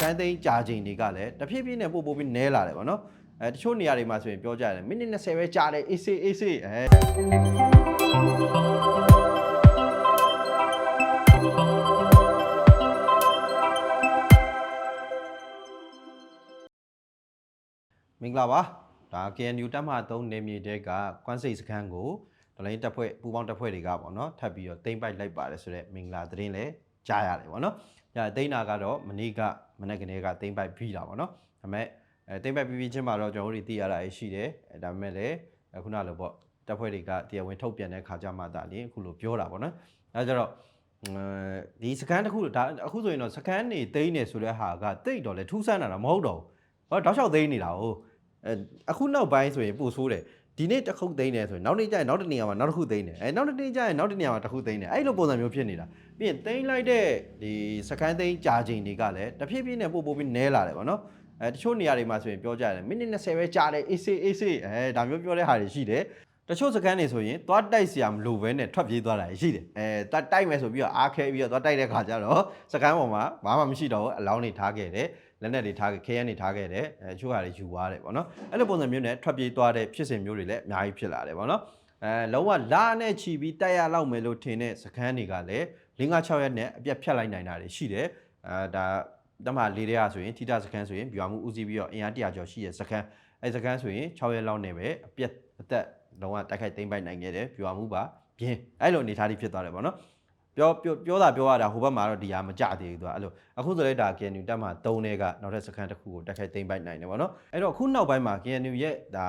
ကန်းသိန်းကြာချိန်တွေကလည်းတဖြည်းဖြည်းနဲ့ပို့ပို့ပြီးနဲလာတယ်ဗောနော်အဲတချို့နေရာတွေမှာဆိုရင်ပြောကြတယ်မိနစ်20ပဲကြာတယ်အေးစေးအေးစေးအဲမင်္ဂလာပါဒါ KNU တက်မှ3နေမြေတဲကကွမ်းစိတ်စခန်းကိုဒလိုင်းတက်ဖွဲ့ပူပေါင်းတက်ဖွဲ့တွေကပေါ့နော်ထပ်ပြီးတော့တိမ့်ပိုက်လိုက်ပါတယ်ဆိုတော့မင်္ဂလာသတင်းလည်း ကြားရတယ်ပေါ့နော်ညတိမ့်တာကတော့မနေ့ကမနေ့ကနေကတိမ့်ပိုက်ပြီးတာပေါ့နော်ဒါပေမဲ့အဲတိမ့်ပိုက်ပြီးပြီးချင်းမှာတော့ကျွန်တော်တို့သိရတာရှိတယ်အဲဒါပေမဲ့လည်းခုနလိုပေါ့တက်ဖွဲ့တွေကတရားဝင်ထုတ်ပြန်တဲ့ခါကြမှသာလင်းအခုလိုပြောတာပေါ့နော်အဲဒါကြတော့ဒီစကန်တစ်ခုဒါအခုဆိုရင်တော့စကန်နေတိမ့်နေဆိုတဲ့ဟာကတိတ်တော့လေထူးဆန်းတာတော့မဟုတ်တော့ဘူးဟောတောက်လျှောက်သိမ့်နေတာဟုတ်အဲအခုနောက်ပိုင်းဆိုရင်ပို့ဆိုးတယ် ဒီနေ့တစ်ခုသိမ့်တယ်ဆိုရင်နောက်နေ့ကျရင်နောက်တစ်နေရာမှာနောက်တစ်ခုသိမ့်တယ်အဲနောက်တစ်နေ့ကျရင်နောက်တစ်နေရာမှာတစ်ခုသိမ့်တယ်အဲ့လိုပုံစံမျိုးဖြစ်နေတာပြီးရင်သိမ့်လိုက်တဲ့ဒီစကန်သိမ့်ကြာချိန်တွေကလည်းတဖြည်းဖြည်းနဲ့ပို့ပို့ပြီးနဲလာတယ်ပေါ့နော်အဲတချို့နေရာတွေမှာဆိုရင်ပြောကြတယ်မိနစ်20ပဲကြာတယ်အေးစေးအေးစေးအဲဒါမျိုးပြောတဲ့ဟာတွေရှိတယ်တချို့စကန်တွေဆိုရင်သွားတိုက်စရာမလိုဘဲနဲ့ထွက်ပြေးသွားတာရှိတယ်အဲသွားတိုက်မယ်ဆိုပြီးတော့အားခဲပြီးတော့သွားတိုက်တဲ့ခါကျတော့စကန်ပေါ်မှာဘာမှမရှိတော့ဘူးအလောင်းနေထားခဲ့တယ် လက်နက်တွေထားခဲ့ခဲရန်တွေထားခဲ့တယ်အဲချို့ဟာတွေယူသွားတယ်ပေါ့နော်အဲ့လိုပုံစံမျိုးနဲ့ထွက်ပြေးသွားတဲ့ဖြစ်စဉ်မျိုးတွေလည်းအများကြီးဖြစ်လာတယ်ပေါ့နော်အဲလုံးဝလာနဲ့ချီပြီးတိုက်ရလောက်မယ်လို့ထင်တဲ့စခန်းတွေကလည်း5 6ရက်နဲ့အပြတ်ဖြတ်လိုက်နိုင်တာတွေရှိတယ်အဲဒါတမလေးတွေကဆိုရင်ထိတာစခန်းဆိုရင်ဗျာမှုဦးစီးပြီးတော့အင်အားတရာကျော်ရှိတဲ့စခန်းအဲစခန်းဆိုရင်6ရက်လောက်နဲ့ပဲအပြတ်အသက်လုံးဝတိုက်ခိုက်သိမ်းပိုက်နိုင်ခဲ့တယ်ဗျာမှုပါပြင်းအဲ့လိုအနေထားတွေဖြစ်သွားတယ်ပေါ့နော် ပြောပြောပြောတာပြောရတာဟိုဘက်မှာတော့ဒီဟာမကြသေးဘူးသူကအဲ့လိုအခုဆိုလိုက်တာ KNU တက်မှာ3တဲ့ကနောက်ထပ်စခန်းတစ်ခုကိုတက်ခိုက်သိမ်းပိုက်နိုင်တယ်ဗောနော်အဲ့တော့အခုနောက်ပိုင်းမှာ KNU ရဲ့ဒါ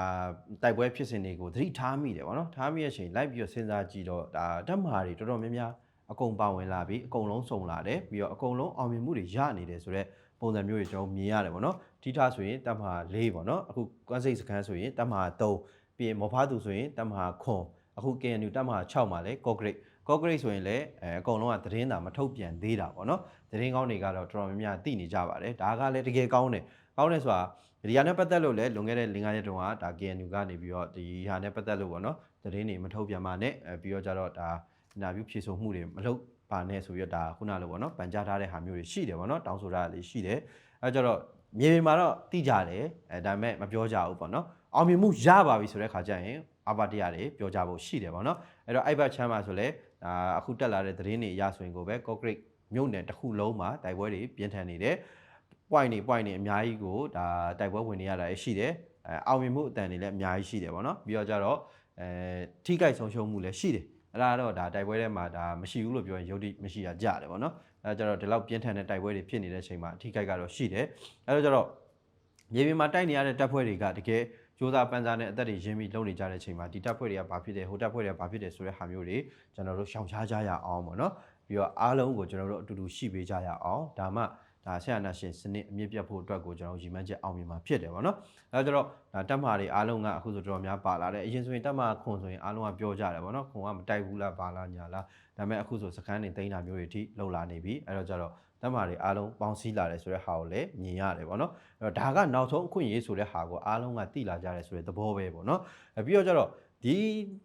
တိုက်ပွဲဖြစ်စဉ်တွေကိုသတိထားမိတယ်ဗောနော်ထားမိရဲ့ချိန်လိုက်ပြီးတော့စဉ်းစားကြည့်တော့ဒါတက်မှာတွေတော်တော်များများအကုန်ပါဝင်လာပြီးအကုန်လုံးစုံလာတယ်ပြီးတော့အကုန်လုံးအောင်မြင်မှုတွေရနေတယ်ဆိုတော့ပုံစံမျိုးတွေကျွန်တော်မြင်ရတယ်ဗောနော်ထိထားဆိုရင်တက်မှာ4ဗောနော်အခုကွမ်းစိတ်စခန်းဆိုရင်တက်မှာ3ပြီးရင်မော်ဖားသူဆိုရင်တက်မှာခွန်အခု KNU တက်မှာ6မှာလေကော့ဂရိတ် ကော့ဂရိတ်ဆိုရင်လည်းအဲအကုန်လုံးကသတင်းသာမထုတ်ပြန်သေးတာပေါ့နော်သတင်းကောင်းတွေကတော့တော်တော်များများသိနေကြပါတယ်ဒါကလည်းတကယ်ကောင်းတယ်ကောင်းတယ်ဆိုတာဒီဟာနဲ့ပတ်သက်လို့လည်းလွန်ခဲ့တဲ့၄-၅ရက်တုန်းကဒါ KNU ကနေပြီးတော့ဒီဟာနဲ့ပတ်သက်လို့ပေါ့နော်သတင်းတွေမထုတ်ပြန်ပါနဲ့အဲပြီးတော့ကြတော့ဒါအင်တာဗျူးဖြေဆိုမှုတွေမလုပ်ပါနဲ့ဆိုပြီးတော့ဒါခုနလိုပေါ့နော်ပန်ကြားထားတဲ့ဟာမျိုးတွေရှိတယ်ပေါ့နော်တောင်းဆိုတာလေးရှိတယ်အဲကြတော့မြေပြင်မှာတော့သိကြတယ်အဲဒါပေမဲ့မပြောကြဘူးပေါ့နော်အောင်မြင်မှုရပါပြီဆိုတဲ့ခါကျရင်အပါတရားတွေပြောကြဖို့ရှိတယ်ပေါ့နော်အဲ့တော့အိုက်ဘတ်ချမ်းမှာဆိုလဲ ဒါအခုတက်လာတဲ့သတင်းတွေအရဆိုရင်ကိုပဲ concrete မြို့နယ်တစ်ခုလုံးမှာတိုက်ပွဲတွေပြင်းထန်နေတယ် point တွေ point တွေအများကြီးကိုဒါတိုက်ပွဲဝင်နေရတာရှိတယ်အဲအောင်မြင်မှုအတန်တွေလည်းအများကြီးရှိတယ်ပေါ့နော်ပြီးတော့ကြတော့အဲထိကြိုက်ဆုံးရှုံးမှုလည်းရှိတယ်အဲ့ဒါတော့ဒါတိုက်ပွဲထဲမှာဒါမရှိဘူးလို့ပြောရင်ယုတ်တိမရှိတာကြတယ်ပေါ့နော်အဲကြတော့ဒီလောက်ပြင်းထန်တဲ့တိုက်ပွဲတွေဖြစ်နေတဲ့အချိန်မှာထိကြိုက်ကတော့ရှိတယ်အဲ့တော့ကြတော့မြေပြင်မှာတိုက်နေရတဲ့တပ်ဖွဲ့တွေကတကယ် စူးစမ်းပန်းစားနဲ့အသက်တွေရင်းပြီးလုပ်နေကြတဲ့အချိန်မှာဒီတပ်ဖွဲ့တွေကဘာဖြစ်တယ်ဟိုတပ်ဖွဲ့တွေကဘာဖြစ်တယ်ဆိုတဲ့ဟာမျိုးတွေကျွန်တော်တို့ရှောင်ရှားကြရအောင်ပေါ့နော်ပြီးတော့အားလုံးကိုကျွန်တော်တို့အတူတူရှိပေးကြရအောင်ဒါမှဒါဆရာနာရှင်စနစ်အမြင့်ပြတ်ဖို့အတွက်ကိုကျွန်တော်ရည်မှန်းချက်အောင်မြင်မှာဖြစ်တယ်ပေါ့နော်အဲဒါကြတော့ဒါတက်မှာတွေအားလုံးကအခုဆိုတော်တော်များပါလာတယ်အရင်ဆိုရင်တက်မှာခွန်ဆိုရင်အားလုံးကပြောကြတယ်ပေါ့နော်ခွန်ကမတိုက်ဘူးလားပါလားညာလားဒါပေမဲ့အခုဆိုစကန်းနေတိန်းတာမျိုးတွေအထိလှုပ်လာနေပြီအဲတော့ကြတော့ တက်မှာတွေအားလုံးပေါင်းစည်းလာတယ်ဆိုတဲ့ဟာကိုလည်းမြင်ရတယ်ပေါ့နော်အဲ့တော့ဒါကနောက်ဆုံးအခွင့်အရေးဆိုတဲ့ဟာကိုအားလုံးကသိလာကြတယ်ဆိုတဲ့သဘောပဲပေါ့နော်အဲပြီးတော့ကြတော့ဒီ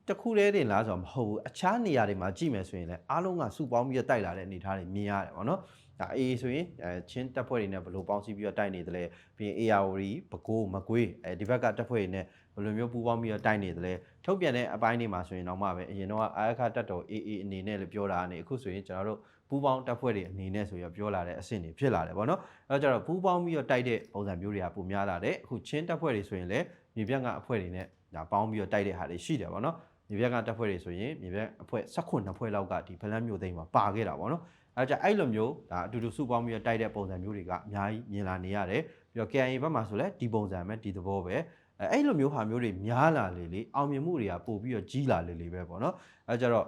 တစ်ခုတည်းတင်လားဆိုတော့မဟုတ်ဘူးအခြားနေရာတွေမှာကြည့်မယ်ဆိုရင်လည်းအားလုံးကစုပေါင်းပြီးတော့တိုက်လာတဲ့အနေအထားတွေမြင်ရတယ်ပေါ့နော်ဒါအေးဆိုရင်အဲချင်းတပ်ဖွဲ့တွေနဲ့ဘယ်လိုပေါင်းစည်းပြီးတော့တိုက်နေတယ်လဲပြီးရင် AROD ပကိုးမကွေးအဲဒီဘက်ကတပ်ဖွဲ့တွေနဲ့ ဘယ်လိုမျိုးပူးပေါင်းပြီးတော့တိုက်နေတယ်လဲထုတ်ပြန်တဲ့အပိုင်းတွေမှာဆိုရင်တော့မှပဲအရင်တော့အာခတက်တော် AA အနေနဲ့လည်းပြောတာအနေအခုဆိုရင်ကျွန်တော်တို့ပူးပေါင်းတပ်ဖွဲ့တွေအနေနဲ့ဆိုရပြောလာတဲ့အဆင့်တွေဖြစ်လာတယ်ပေါ့နော်အဲတော့ကျတော့ပူးပေါင်းပြီးတော့တိုက်တဲ့ပုံစံမျိုးတွေကပုံများလာတယ်အခုချင်းတပ်ဖွဲ့တွေဆိုရင်လည်းမြေပြန့်ကအဖွဲ့တွေနဲ့ဒါပေါင်းပြီးတော့တိုက်တဲ့ဟာတွေရှိတယ်ပေါ့နော်မြေပြန့်ကတပ်ဖွဲ့တွေဆိုရင်မြေပြန့်အဖွဲ့16နှစ်ဖွဲ့လောက်ကဒီဖလန်းမျိုးသိမ်းမှာပါခဲ့တာပေါ့နော်အဲကြအဲ့လိုမျိုးဒါအတူတူစုပေါင်းပြီးတော့တိုက်တဲ့ပုံစံမျိုးတွေကအများကြီးမြင်လာနေရတယ် ပြီးတော့ KIA ဘက်မှာဆိုလည်းဒီပုံစံပဲဒီသဘောပဲအဲအဲ့လိုမျိုးဟာမျိုးတွေများလာလေလေအောင်မြင်မှုတွေကပို့ပြီးတော့ကြီးလာလေလေပဲပေါ့နော်အဲကြတော့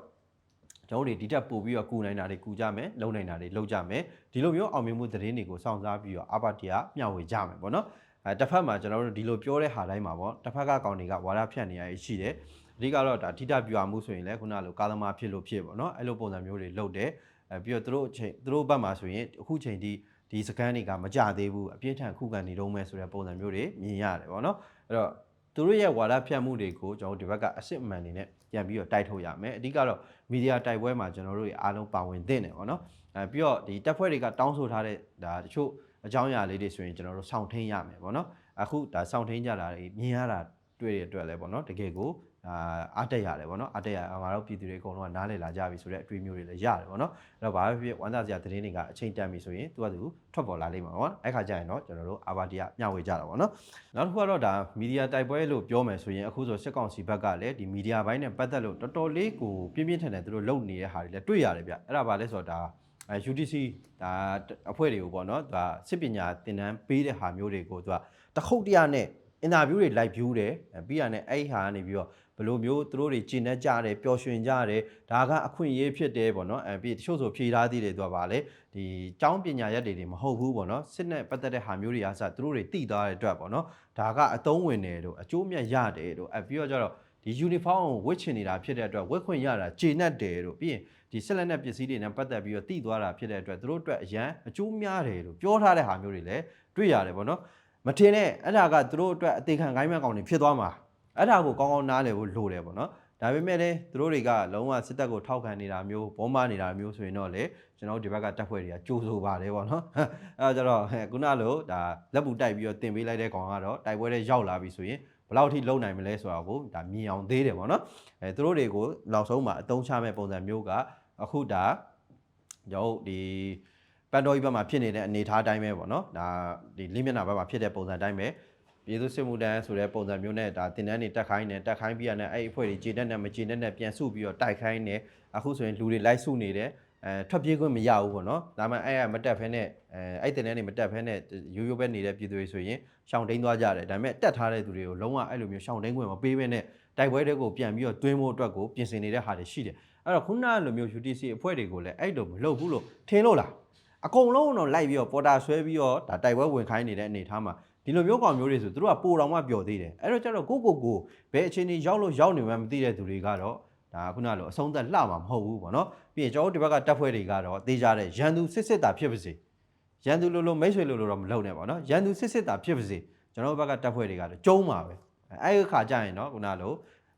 ကျွန်တော်တို့ဒီတက်ပို့ပြီးတော့ကူနိုင်တာတွေကူကြမယ်လုံနိုင်တာတွေလုံကြမယ်ဒီလိုမျိုးအောင်မြင်မှုသတင်းတွေကိုစောင့်စားပြီးတော့အပါတီကမျှဝေကြမယ်ပေါ့နော်အဲတစ်ဖက်မှာကျွန်တော်တို့ဒီလိုပြောတဲ့ဟာတိုင်းမှာပေါ့တစ်ဖက်ကကောင်တွေကဝါဒဖြန့်နေရရှိတယ်အဓိကတော့ဒါထိတပြွာမှုဆိုရင်လည်းခုနလိုကာသမာဖြစ်လို့ဖြစ်ပေါ့နော်အဲ့လိုပုံစံမျိုးတွေလုပ်တယ်အဲပြီးတော့သူတို့အချိန်သူတို့ဘက်မှာဆိုရင်အခုချိန်ဒီ ဒီစကန်တွေကမကြသေးဘူးအပြင်းထန်ခုခံနေတော့မယ်ဆိုတဲ့ပုံစံမျိုးတွေမြင်ရတယ်ပေါ့နော်အဲ့တော့သူတို့ရဲ့ဝါဒဖြန့်မှုတွေကိုကျွန်တော်တို့ဒီဘက်ကအစစ်အမှန်တွေနဲ့ပြန်ပြီးတော့တိုက်ထုတ်ရမယ်အဓိကတော့မီဒီယာတိုက်ပွဲမှာကျွန်တော်တို့အားလုံးပါဝင်သင့်တယ်ပေါ့နော်အဲပြီးတော့ဒီတက်ဖွဲ့တွေကတောင်းဆိုထားတဲ့ဒါတချို့အကြောင်းအရာလေးတွေဆိုရင်ကျွန်တော်တို့စောင့်ထိန်ရမယ်ပေါ့နော်အခုဒါစောင့်ထိန်ကြတာတွေမြင်ရတာ တွေ့ရတဲ့အတွက်လည်းပေါ့နော်တကယ်ကိုအာအားတက်ရတယ်ပေါ့နော်အားတက်ရငါတို့ပြည်သူတွေအကုန်လုံးကနားလည်လာကြပြီဆိုတဲ့အတွေ့အမျိုးတွေလည်းရတယ်ပေါ့နော်အဲ့တော့ဘာပဲဖြစ်ဖြစ်ဝမ်းသာစရာသတင်းတွေကအချိန်တန်ပြီဆိုရင်သူကသူထွက်ပေါ်လာလိမ့်မှာပေါ့အဲ့ခါကျရင်တော့ကျွန်တော်တို့အာဘာတီကမျှဝေကြတာပေါ့နော်နောက်တစ်ခုကတော့ဒါမီဒီယာတိုက်ပွဲလို့ပြောမယ်ဆိုရင်အခုဆိုစစ်ကောင်စီဘက်ကလည်းဒီမီဒီယာဘိုင်းနဲ့ပတ်သက်လို့တော်တော်လေးကိုပြင်းပြင်းထန်ထန်သူတို့လုပ်နေတဲ့ဟာတွေလည်းတွေ့ရတယ်ဗျအဲ့ဒါဘာလဲဆိုတော့ဒါအဲ UTC ဒါအဖွဲ့တွေကိုပေါ့နော်ဒါစစ်ပညာသင်တန်းပေးတဲ့ဟာမျိုးတွေကိုသူကတခုတ်တရနဲ့ အင်တာဗျူးတွေ live view တယ်ပြီးရတဲ့အဲ့ဒီဟာကနေပြီးတော့ဘယ်လိုမျိုးသူတို့တွေကျင့်တတ်ကြတယ်ပျော်ရွှင်ကြတယ်ဒါကအခွင့်အရေးဖြစ်တယ်ပေါ့နော်အဲပြီးတချို့ဆိုဖြေထားသေးတယ်သူကဗာလေဒီကျောင်းပညာရက်တွေတွေမဟုတ်ဘူးပေါ့နော်စစ်နဲ့ပတ်သက်တဲ့ဟာမျိုးတွေအားစသူတို့တွေတည်သွားတဲ့အတွက်ပေါ့နော်ဒါကအတုံးဝင်တယ်လို့အကျိုးမြတ်ရတယ်လို့အဲပြီးတော့ကျတော့ဒီ uniform ကိုဝတ်ချင်နေတာဖြစ်တဲ့အတွက်ဝတ်ခွင့်ရတာကျေနပ်တယ်လို့ပြီးရင်ဒီဆက်လက်နဲ့ပစ္စည်းတွေနဲ့ပတ်သက်ပြီးတော့တည်သွားတာဖြစ်တဲ့အတွက်သူတို့အတွက်အရန်အကျိုးများတယ်လို့ပြောထားတဲ့ဟာမျိုးတွေလည်းတွေ့ရတယ်ပေါ့နော် မထင်နဲ့အဲ့ဒါကသူတို့အတွက်အသေးခံခိုင်းမဲ့ကောင်တွေဖြစ်သွားမှာအဲ့ဒါကိုကောင်းကောင်းနားလည်ဖို့လိုတယ်ပေါ့နော်ဒါပေမဲ့လည်းသူတို့တွေကလုံးဝစစ်တပ်ကိုထောက်ခံနေတာမျိုးဘောမနေတာမျိုးဆိုရင်တော့လေကျွန်တော်တို့ဒီဘက်ကတပ်ဖွဲ့တွေကကြိုးဆိုပါတယ်ပေါ့နော်အဲဒါကြတော့ခုနလိုဒါလက်ပူတိုက်ပြီးတော့တင်ပေးလိုက်တဲ့ကောင်ကတော့တိုက်ပွဲတွေရောက်လာပြီဆိုရင်ဘယ်လောက်ထိလုံနိုင်မလဲဆိုတာကိုဒါမြင်အောင်သေးတယ်ပေါ့နော်အဲသူတို့တွေကိုနောက်ဆုံးမှာအတုံးချမဲ့ပုံစံမျိုးကအခုဒါကျွန်တော်ဒီ ပန်တော်ကြီးဘက်မှာဖြစ်နေတဲ့အနေအထားတိုင်းပဲပေါ့နော်ဒါဒီလင်းမျက်နှာဘက်မှာဖြစ်တဲ့ပုံစံတိုင်းပဲပြည်သူစစ်မှုတန်းဆိုတဲ့ပုံစံမျိုးနဲ့ဒါတင်တန်းတွေတက်ခိုင်းတယ်တက်ခိုင်းပြီးရတဲ့အဲ့ဒီအဖွဲ့တွေခြေတက်နဲ့မခြေတက်နဲ့ပြန်စုပြီးတော့တိုက်ခိုင်းတယ်အခုဆိုရင်လူတွေလိုက်စုနေတယ်အဲထွက်ပြေးခွင့်မရဘူးပေါ့နော်ဒါမှအဲ့ရမတက်ဖဲနဲ့အဲအဲ့တင်တန်းတွေမတက်ဖဲနဲ့ရိုးရိုးပဲနေတဲ့ပြည်သူတွေဆိုရင်ရှောင်တိန်သွားကြတယ်ဒါပေမဲ့တက်ထားတဲ့သူတွေကိုလုံးဝအဲ့လိုမျိုးရှောင်တိန်ခွင့်မပေးဘဲနဲ့တိုက်ပွဲတွေကိုပြန်ပြီးတော့တွင်းဖို့အတွက်ကိုပြင်ဆင်နေတဲ့ဟာတွေရှိတယ်အဲ့တော့ခုနကလိုမျိုး UTC အဖွဲ့တွေကိုလည်းအဲ့လိုမလုပ်ဘူးလို့ထင်လို့လား အကုန်လုံးတော့လိုက်ပြီးတော့ပေါ်တာဆွဲပြီးတော့ဒါတိုက်ပွဲဝင်ခိုင်းနေတဲ့အနေအထားမှာဒီလိုမျိုးကောင်မျိုးတွေဆိုသူတို့ကပိုတော်မှပျော်သေးတယ်အဲ့တော့ကျတော့ကိုကိုကိုဘယ်အချိန်ကြီးရောက်လို့ရောက်နေမှမသိတဲ့သူတွေကတော့ဒါခုနလိုအဆုံးသက်လှမှာမဟုတ်ဘူးပေါ့နော်ပြီးရင်ကျွန်တော်တို့ဒီဘက်ကတပ်ဖွဲ့တွေကတော့တေးကြတဲ့ရန်သူစစ်စစ်တာဖြစ်ပါစေရန်သူလိုလိုမိတ်ဆွေလိုလိုတော့မလုပ်နဲ့ပေါ့နော်ရန်သူစစ်စစ်တာဖြစ်ပါစေကျွန်တော်တို့ဘက်ကတပ်ဖွဲ့တွေကတော့ကျုံးပါပဲအဲ့ဒီခါကျရင်တော့ခုနလို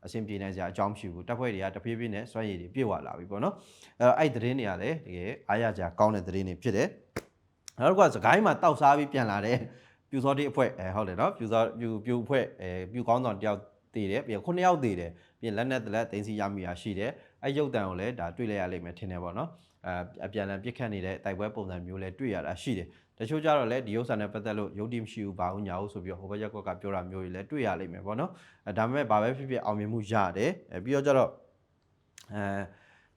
အဆင်ပြေနိုင်စရာအကြောင်းမရှိဘူးတပ်ဖွဲ့တွေကတဖြည်းဖြည်းနဲ့စွမ်းရည်တွေပြည့်ဝလာပြီပေါ့နော်အဲ့တော့အဲ့သတင်းတွေကလည်းတကယ်အားရကြကောင်းတဲ့သတင်းတွေဖြစ်တယ်နောက်တစ်ခုကစကိုင်းမှာတောက်စားပြီးပြန်လာတဲ့ပြူစောတိအဖွဲ့အဲဟုတ်တယ်နော်ပြူစောပြူပြူအဖွဲ့အဲပြူကောင်းဆောင်တယောက်တည်တယ်ပြီးခုနှစ်ယောက်တည်တယ်ပြီးလက်နဲ့တလက်သိန်းစီရမိရရှိတယ်အဲရုပ်တံကိုလည်းဒါတွေ့လိုက်ရလိမ့်မယ်ထင်တယ်ပေါ့နော်အဲအပြန်အလှန်ပြစ်ခတ်နေတဲ့တိုက်ပွဲပုံစံမျိုးလည်းတွေ့ရတာရှိတယ် တချို့ကြတော့လည်းဒီဥစ္စာနဲ့ပတ်သက်လို့ယုတ်တိမရှိဘူးဘာဘူးညာဘူးဆိုပြီးတော့ဟိုဘက်ရက်ကွက်ကပြောတာမျိုးတွေလည်းတွေ့ရလိမ့်မယ်ပေါ့နော်အဲဒါပေမဲ့ဘာပဲဖြစ်ဖြစ်အောင်မြင်မှုရတယ်အဲပြီးတော့ကြတော့အဲ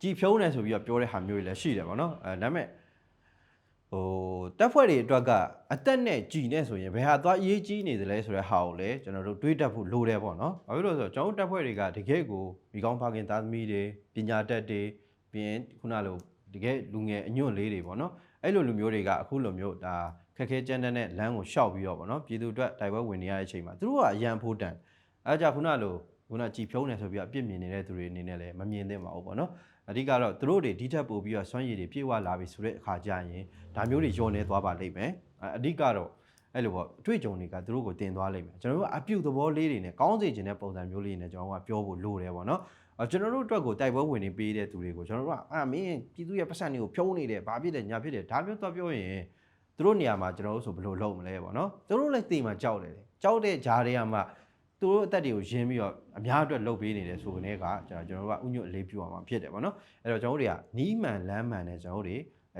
ကြည်ဖြုံးတယ်ဆိုပြီးတော့ပြောတဲ့ဟာမျိုးတွေလည်းရှိတယ်ပေါ့နော်အဲဒါပေမဲ့ဟိုတက်ဖွဲ့တွေအတွက်ကအသက်နဲ့ကြည်နေဆိုရင်ဘယ်ဟာသွားအရေးကြီးနေသလဲဆိုတဲ့ဟာကိုလည်းကျွန်တော်တို့တွေးတတ်ဖို့လိုတယ်ပေါ့နော်။ဘာဖြစ်လို့လဲဆိုတော့ကျွန်တော်တို့တက်ဖွဲ့တွေကတကယ်ကိုမိကောင်းဖခင်သားသမီးတွေပညာတတ်တွေပြီးရင်ခုနလိုတကယ်လူငယ်အညွန့်လေးတွေပေါ့နော်။ အဲ့လိုလူမျိုးတွေကအခုလိုမျိုးဒါခက်ခဲကြမ်းတမ်းတဲ့လမ်းကိုရှောက်ပြီးတော့ပေါ့နော်ပြည်သူအတွက်တိုင်ပွဲဝင်နေရတဲ့အချိန်မှာသူတို့ကအရန်ဖို့တန်အဲကြခုနလိုခုနကြည်ဖြုံးနေဆိုပြီးတော့အပြစ်မြင်နေတဲ့သူတွေအနေနဲ့လည်းမမြင်သင့်ပါဘူးပေါ့နော်။အဓိကတော့သူတို့တွေဒီထက်ပိုပြီးတော့စွမ်းရည်တွေပြေဝလာပြီဆိုတဲ့အခါကျရင်ဒါမျိုးတွေညှော်နေသွားပါလိမ့်မယ်အဓိကတော့အဲ့လိုပေါ့အတွေ့အကြုံတွေကသူတို့ကိုတင်သွားလိမ့်မယ်ကျွန်တော်တို့ကအပြုတ်သဘောလေးတွေနဲ့ကောင်းစေခြင်းတဲ့ပုံစံမျိုးလေးတွေနဲ့ကျွန်တော်တို့ကပြောဖို့လိုတယ်ပေါ့နော်အ ကျွန်တော်တို့အတွက်ကိုတိုက်ပွဲဝင်နေပေးတဲ့သူတွေကိုကျွန်တော်တို့ကအာမင်းပြည်သူရဲ့ပတ်စံတွေကိုဖြုံးနေတယ်ဘာဖြစ်လဲညာဖြစ်တယ်ဒါမျိုးတော့ပြောရင်သူတို့နေရာမှာကျွန်တော်တို့ဆိုဘယ်လိုလုပ်မလဲပေါ့နော်သူတို့လည်းသိမှကြောက်တယ်ကြောက်တဲ့ဂျားတွေကမှသူတို့အသက်တွေကိုရင်းပြီးတော့အများအတွက်လုပ်ပေးနေတယ်ဆိုတဲ့ကကျွန်တော်တို့ကဥညွတ်အလေးပြုအောင်မှာဖြစ်တယ်ပေါ့နော်အဲ့တော့ကျွန်တော်တို့တွေကနီးမှန်လမ်းမှန်နဲ့ကျွန်တော်တို့တွေ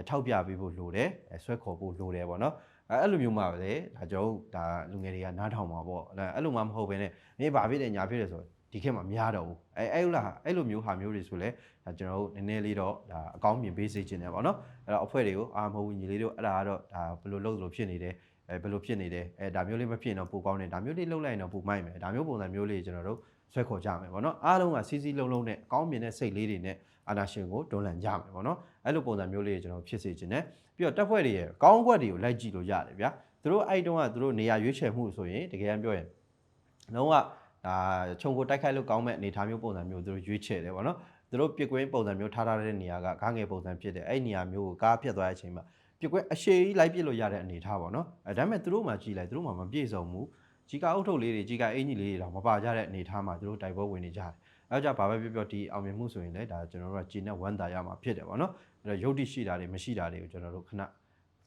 ထောက်ပြပေးဖို့လိုတယ်ဆွဲခေါ်ဖို့လိုတယ်ပေါ့နော်အဲ့လိုမျိုးမှပဲဒါကျွန်တော်ဒါလူငယ်တွေကနားထောင်မှာပေါ့အဲ့လိုမှမဟုတ်ဘဲနဲ့မင်းဘာဖြစ်တယ်ညာဖြစ်တယ်ဆို ဒီခေတ်မှာမရတော့ဘူးအဲအဲ့လိုလားအဲ့လိုမျိုးဟာမျိုးတွေဆိုလဲဒါကျွန်တော်တို့နည်းနည်းလေးတော့ဒါအကောင်းမြင်ပေးစေချင်တယ်ပေါ့နော်အဲ့တော့အဖွဲ့တွေကိုအာမဟုတ်ဘူးညီလေးတို့အဲ့ဒါကတော့ဒါဘယ်လိုလုပ်လို့ဖြစ်နေတယ်အဲဘယ်လိုဖြစ်နေတယ်အဲဒါမျိုးလေးမဖြစ်ရင်တော့ပိုကောင်းတယ်ဒါမျိုးလေးလုပ်လိုက်ရင်တော့ပိုမိုက်မယ်ဒါမျိုးပုံစံမျိုးလေးကျွန်တော်တို့ဆွဲခေါ်ကြမယ်ပေါ့နော်အားလုံးကစီစီလုံးလုံးနဲ့အကောင်းမြင်တဲ့စိတ်လေးတွေနဲ့အာနာရှင်ကိုတွန်းလှန်ကြမယ်ပေါ့နော်အဲ့လိုပုံစံမျိုးလေးကျွန်တော်ဖြစ်စေချင်တယ်ပြီးတော့တက်ဖွဲ့တွေရဲ့ကောင်းကွက်တွေကိုလိုက်ကြည့်လို့ရတယ်ဗျာသူတို့အဲ့တုန်းကသူတို့နေရာရွေးချယ်မှုဆိုရင်တကယ်ပြောရင်လုံးဝ ဒါခြုံကိုတိုက်ခိုက်လို့ကောင်းမဲ့အနေအထားမျိုးပုံစံမျိုးသူတို့ရွေးချယ်တယ်ပေါ့နော်သူတို့ပြစ်ကွင်းပုံစံမျိုးထားထားတဲ့နေရာကကားငယ်ပုံစံဖြစ်တယ်အဲ့နေရာမျိုးကိုကားဖြတ်သွားတဲ့အချိန်မှာပြစ်ကွင်းအရှိကြီးလိုက်ပြစ်လို့ရတဲ့အနေအထားပေါ့နော်အဲဒါပေမဲ့သူတို့မှကြည်လိုက်သူတို့မှမပြည့်စုံဘူးကြီးကအုပ်ထုပ်လေးတွေကြီးကအင်ကြီးလေးတွေတော့မပါကြတဲ့အနေအထားမှာသူတို့တိုက်ပွဲဝင်နေကြတယ်အဲကြောင့်ဘာပဲပြောပြောဒီအောင်မြင်မှုဆိုရင်လည်းဒါကျွန်တော်တို့ကဂျင်းနဲ့ဝမ်းသာရမှာဖြစ်တယ်ပေါ့နော်အဲ့တော့ယုတ်တိရှိတာတွေမရှိတာတွေကိုကျွန်တော်တို့ခဏ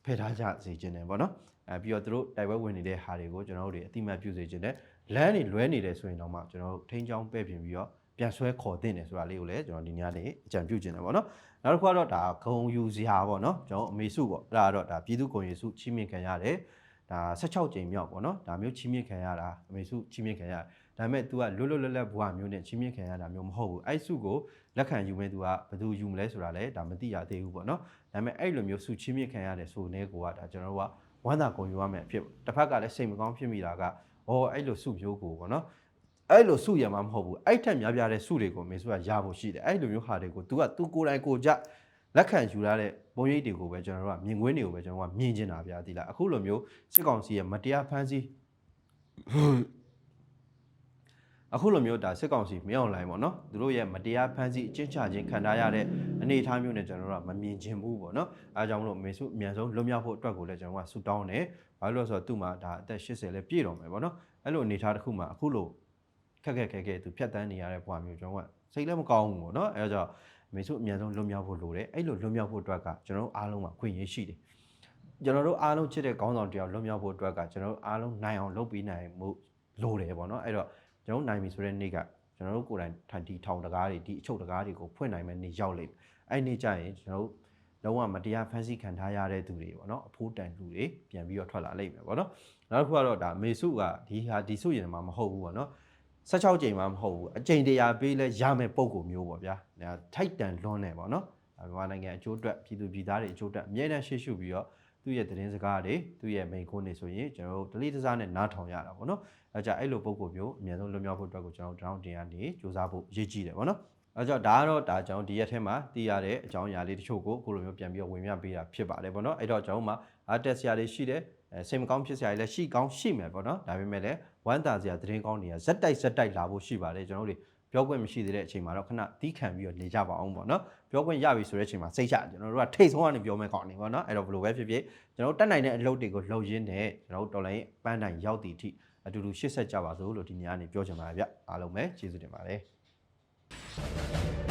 ဖယ်ထားကြစေခြင်းတယ်ပေါ့နော်အဲပြီးတော့သူတို့တိုက်ပွဲဝင်နေတဲ့ဟာတွေကိုကျွန်တော်တို့တွေအတိမတ်ပြုစေခြင်းတယ် လမ်းတွေလွဲနေတယ်ဆိုရင်တော့မှကျွန်တော်တို့ထိန်းချောင်းပဲ့ပြင်ပြီးတော့ပြန်ဆွဲခေါ်တင်တယ်ဆိုတာလေးကိုလည်းကျွန်တော်ဒီညနေအကြံပြုခြင်းတယ်ပေါ့နော်နောက်တစ်ခုကတော့ဒါဂုံယူစရာပေါ့နော်ကျွန်တော်အမေစုပေါ့အဲ့ဒါကတော့ဒါပြည်သူ့ဂုံယူစုချီးမြှင့်ခံရတယ်ဒါ16ကြိမ်မြောက်ပေါ့နော်ဒါမျိုးချီးမြှင့်ခံရတာအမေစုချီးမြှင့်ခံရတယ်ဒါပေမဲ့ तू ကလွတ်လွတ်လပ်လပ်ဘဝမျိုးနဲ့ချီးမြှင့်ခံရတာမျိုးမဟုတ်ဘူးအဲ့စုကိုလက်ခံယူမဲ့ तू ကဘယ်သူယူမလဲဆိုတာလည်းဒါမသိရသေးဘူးပေါ့နော်ဒါပေမဲ့အဲ့လိုမျိုးစုချီးမြှင့်ခံရတယ်ဆိုနေကိုကဒါကျွန်တော်တို့ကဝမ်းသာကုန်ယူရမယ်အဖြစ်တစ်ဖက်ကလည်းစိတ်မကောင်းဖြစ်မိတာက ဩအဲ့လိုစုမျိုးကိုပေါ့နော်အဲ့လိုစုရမှာမဟုတ်ဘူးအဲ့ထက်များပြားတဲ့စုတွေကိုမေစုကရဖို့ရှိတယ်အဲ့လိုမျိုးဟာတွေကို तू က तू ကိုယ်တိုင်ကိုယ်ကြလက်ခံယူရတဲ့ပုံရိပ်တွေကိုပဲကျွန်တော်တို့ကမြင်ကွင်းတွေကိုပဲကျွန်တော်ကမြင်ကျင်တာဗျာဒီလားအခုလိုမျိုးစစ်ကောင်စီရဲ့မတရားဖမ်းဆီး အခုလိုမျိုးဒါစစ်ကောင်စီမင်းအောင်လိုင်းပေါ့နော်သူတို့ရဲ့မတရားဖမ်းဆီးအကျဉ်းချခြင်းခံထားရတဲ့အနေအထားမျိုးနဲ့ကျွန်တော်တို့ကမမြင်ချင်ဘူးပေါ့နော်အဲအကြောင်းမလို့မေစုအမြန်ဆုံးလွတ်မြောက်ဖို့အတွက်ကိုလည်းကျွန်တော်ကဆူတောင်းတယ်ဘာလို့လဲဆိုတော့သူ့မှာဒါအသက်80လည်းပြည့်တော်မယ်ပေါ့နော်အဲ့လိုအနေအထားတစ်ခုမှာအခုလိုခက်ခက်ခဲခဲသူဖြတ်တန်းနေရတဲ့ဘဝမျိုးကျွန်တော်ကစိတ်လည်းမကောင်းဘူးပေါ့နော်အဲဒါကြောင့်မေစုအမြန်ဆုံးလွတ်မြောက်ဖို့လိုတယ်အဲ့လိုလွတ်မြောက်ဖို့အတွက်ကကျွန်တော်တို့အားလုံးမှာခွင့်ရရှိတယ်ကျွန်တော်တို့အားလုံးချစ်တဲ့ခေါင်းဆောင်တယောက်လွတ်မြောက်ဖို့အတွက်ကကျွန်တော်တို့အားလုံးနိုင်အောင်လုပ်ပေးနိုင်မှုလိုတယ်ပေါ့နော်အဲ့တော့ ကျွန်တော်နိုင်ပြီဆိုတဲ့နေ့ကကျွန်တော်တို့ကိုယ်တိုင်ထိုင်တီထောင်တကားတွေဒီအချုပ်တကားတွေကိုဖွင့်နိုင်မဲ့နေ့ရောက်လိမ့်မယ်အဲ့နေ့ကျရင်ကျွန်တော်တို့လုံးဝမတရားဖန်ဆီးခံထားရတဲ့သူတွေပေါ့နော်အဖိုးတန်လူတွေပြန်ပြီးတော့ထွက်လာလိမ့်မယ်ပေါ့နော်နောက်တစ်ခုကတော့ဒါမေစုကဒီဟာဒီစုရင်မှာမဟုတ်ဘူးပေါ့နော်16ကြိမ်မှမဟုတ်ဘူးအကြိမ်တရာပေးလဲရမယ်ပုံကိုမျိုးပေါ့ဗျာဒါထိုက်တန်လွန်းနေပေါ့နော်မြန်မာနိုင်ငံအကျိုးအတွက်ပြည်သူပြည်သားတွေအကျိုးအတွက်အမြဲတမ်းရှေ့ရှုပြီးတော့ သူ့ရဲ့သတင်းစကားတွေသူ့ရဲ့မိန့်ခွန်းတွေဆိုရင်ကျွန်တော်တို့ဒလိတစားနဲ့နားထောင်ရတာပေါ့နော်အဲကြအဲ့လိုပုံကိုမျိုးအများဆုံးလွတ်မြောက်ဖို့အတွက်ကိုကျွန်တော်တို့တောင်းတင်ရနေစူးစမ်းဖို့အရေးကြီးတယ်ပေါ့နော်အဲကြောင့်ဒါကတော့ဒါကျွန်တော်ဒီရက်ထဲမှာသိရတဲ့အကြောင်းအရာလေးတချို့ကိုအခုလိုမျိုးပြန်ပြီးတော့ဝင်ပြပေးတာဖြစ်ပါတယ်ပေါ့နော်အဲ့တော့ကျွန်တော်တို့မှာအားတက်ဆရာတွေရှိတယ်အဲစိတ်မကောင်းဖြစ်ဆရာတွေလည်းရှိကောင်းရှိမယ်ပေါ့နော်ဒါပေမဲ့လည်းဝမ်းသာစရာသတင်းကောင်းတွေကဇက်တိုက်ဇက်တိုက်လာဖို့ရှိပါတယ်ကျွန်တော်တို့တွေ ပြောခွင့်မရှိသေးတဲ့အချိန်မှာတော့ခဏတီးခံပြီးတော့နေကြပါအောင်ပေါ့နော်ပြောခွင့်ရပြီဆိုတဲ့အချိန်မှာစိတ်ချကျွန်တော်တို့ကထိတ်ဆုံးကနေပြောမယ်ကောင်းနေပေါ့နော်အဲ့တော့ဘယ်လိုပဲဖြစ်ဖြစ်ကျွန်တော်တို့တက်နိုင်တဲ့အလုပ်တွေကိုလှုပ်ရင်းနဲ့ကျွန်တော်တို့တော်လိုင်းပန်းတိုင်ရောက်တည်အထိအတူတူရှေ့ဆက်ကြပါစို့လို့ဒီညကနေပြောချင်ပါတယ်ဗျအားလုံးပဲကျေးဇူးတင်ပါတယ်